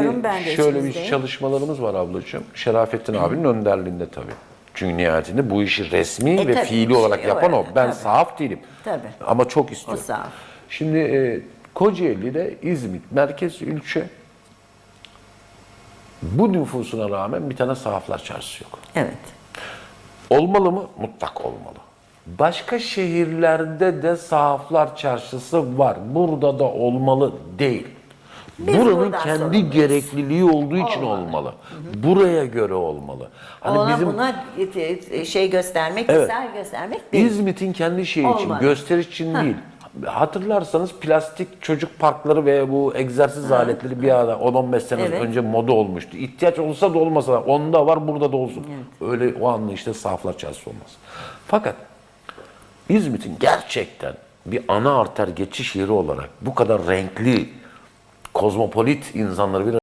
Diyorum ben de Şöyle bir içimizdeyim. çalışmalarımız var ablacığım. Şerafettin abinin önderliğinde tabii. Çünkü nihayetinde bu işi resmi E, ve tabii, fiili olarak şey yapan o. öyle, Ben tabii. sahaf değilim. Tabii. Ama çok istiyorum. O sahaf. Şimdi e, Kocaeli'de İzmit merkez ilçe bu nüfusuna rağmen bir tane sahaflar çarşısı yok. Evet. Olmalı mı? Mutlak olmalı. Başka şehirlerde de sahaflar çarşısı var. Burada da olmalı değil. Biz Buranın kendi sorumluyuz. gerekliliği olduğu için olmalı. Buraya göre olmalı. Hani Ona bizim buna e, şey göstermek, Evet. misal göstermek değil. İzmit'in kendi şeyi için, Olmalı. gösteriş için değil. Hatırlarsanız plastik çocuk parkları ve bu egzersiz aletleri bir ara 10-15 sene Evet. önce moda olmuştu. İhtiyaç olsa da olmasa da onda var burada da olsun. Öyle o anlayışta saflar çarşısı olmaz. Fakat İzmit'in gerçekten bir ana arter geçiş yeri olarak bu kadar renkli, kozmopolit insanları bir